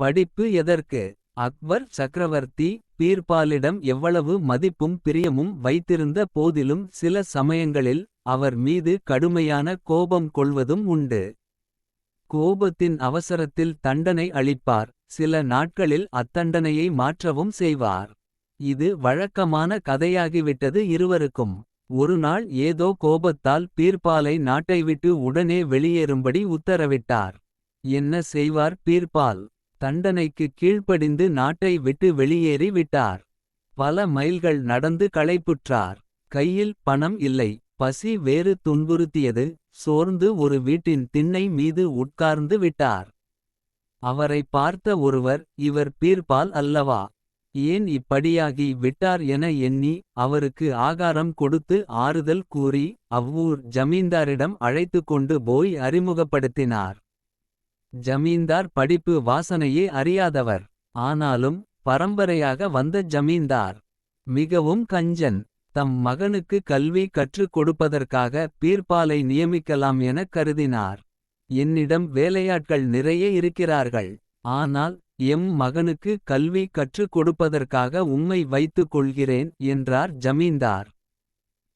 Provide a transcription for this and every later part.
படிப்பு எதற்கு அக்பர் சக்கரவர்த்தி பீர்பாலிடம் எவ்வளவு மதிப்பும் பிரியமும் வைத்திருந்த போதிலும் சில சமயங்களில் அவர் மீது கடுமையான கோபம் கொள்வதும் உண்டு. கோபத்தின் அவசரத்தில் தண்டனை அளிப்பார் சில நாட்களில் அத்தண்டனையை மாற்றவும் செய்வார். இது வழக்கமான கதையாகிவிட்டது இருவருக்கும். ஒருநாள் ஏதோ கோபத்தால் பீர்பாலை நாட்டை விட்டு உடனே வெளியேறும்படி உத்தரவிட்டார். என்ன செய்வார் பீர்பால் தண்டனைக்கு கீழ்ப்படிந்து நாட்டை விட்டு வெளியேறி விட்டார். பல மைல்கள் நடந்து களைப்புற்றார். கையில் பணம் இல்லை பசி வேறு துன்புறுத்தியது. சோர்ந்து ஒரு வீட்டின் திண்ணை மீது உட்கார்ந்து விட்டார். அவரை பார்த்த ஒருவர் இவர் பீர்பால் அல்லவா. ஏன் இப்படியாகி விட்டார் என எண்ணி அவருக்கு ஆகாரம் கொடுத்து ஆறுதல் கூறி அவ்வூர் ஜமீன்தாரிடம் அழைத்து கொண்டு போய் அறிமுகப்படுத்தினார். ஜமீன்தார் படிப்பு வாசனையே அறியாதவர். ஆனாலும் பரம்பரையாக வந்த ஜமீன்தார். மிகவும் கஞ்சன் தம் மகனுக்கு கல்வி கற்றுக் கொடுப்பதற்காக பீர்பாலை நியமிக்கலாம் எனக் கருதினார். என்னிடம் வேலையாட்கள் நிறைய இருக்கிறார்கள். ஆனால் எம் மகனுக்கு கல்வி கற்றுக் கொடுப்பதற்காக உம்மை வைத்துக் கொள்கிறேன் என்றார் ஜமீன்தார்.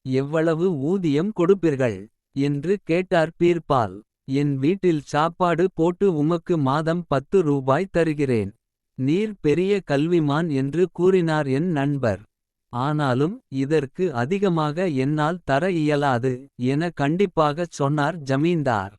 எவ்வளவு ஊதியம் கொடுப்பீர்கள் என்று கேட்டார் பீர்பால். என் வீட்டில் சாப்பாடு போட்டு உமக்கு மாதம் பத்து ரூபாய் தருகிறேன். நீர் பெரிய கல்விமான் என்று கூறினார் என் நண்பர். ஆனாலும் இதற்கு அதிகமாக என்னால் தர இயலாது என கண்டிப்பாகச் சொன்னார் ஜமீன்தார்.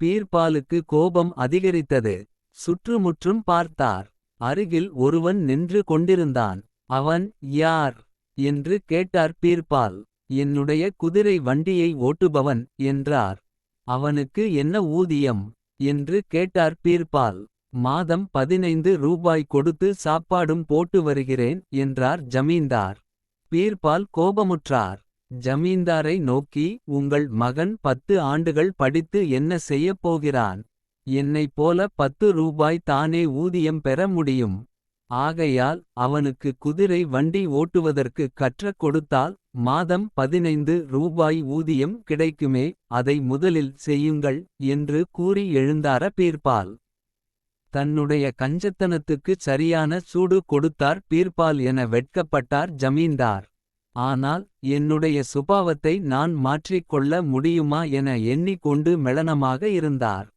பீர்பாலுக்கு கோபம் அதிகரித்தது. சுற்றுமுற்றும் பார்த்தார். அருகில் ஒருவன் நின்று கொண்டிருந்தான். அவன் யார் என்று கேட்டார் பீர்பால். என்னுடைய குதிரை வண்டியை ஓட்டுபவன் என்றார். அவனுக்கு என்ன ஊதியம் என்று கேட்டார் பீர்பால். மாதம் பதினைந்து ரூபாய் கொடுத்து சாப்பாடும் போட்டு வருகிறேன் என்றார் ஜமீன்தார். பீர்பால் கோபமுற்றார். ஜமீன்தாரை நோக்கி உங்கள் மகன் பத்து ஆண்டுகள் படித்து என்ன செய்யப் போகிறான். என்னைப் போல பத்து ரூபாய் தானே ஊதியம் பெற முடியும். ஆகையால் அவனுக்கு குதிரை வண்டி ஓட்டுவதற்கு கற்றக் கொடுத்தால். மாதம் பதினைந்து ரூபாய் ஊதியம் கிடைக்குமே அதை முதலில் செய்யுங்கள். என்று கூறி எழுந்தார பீர்பால். தன்னுடைய கஞ்சத்தனத்துக்குச் சரியான சூடு கொடுத்தார் பீர்பால் என வெட்கப்பட்டார் ஜமீன்தார். ஆனால் என்னுடைய சுபாவத்தை நான் மாற்றிக்கொள்ள முடியுமா என எண்ணிக்கொண்டு மெளனமாக இருந்தார்.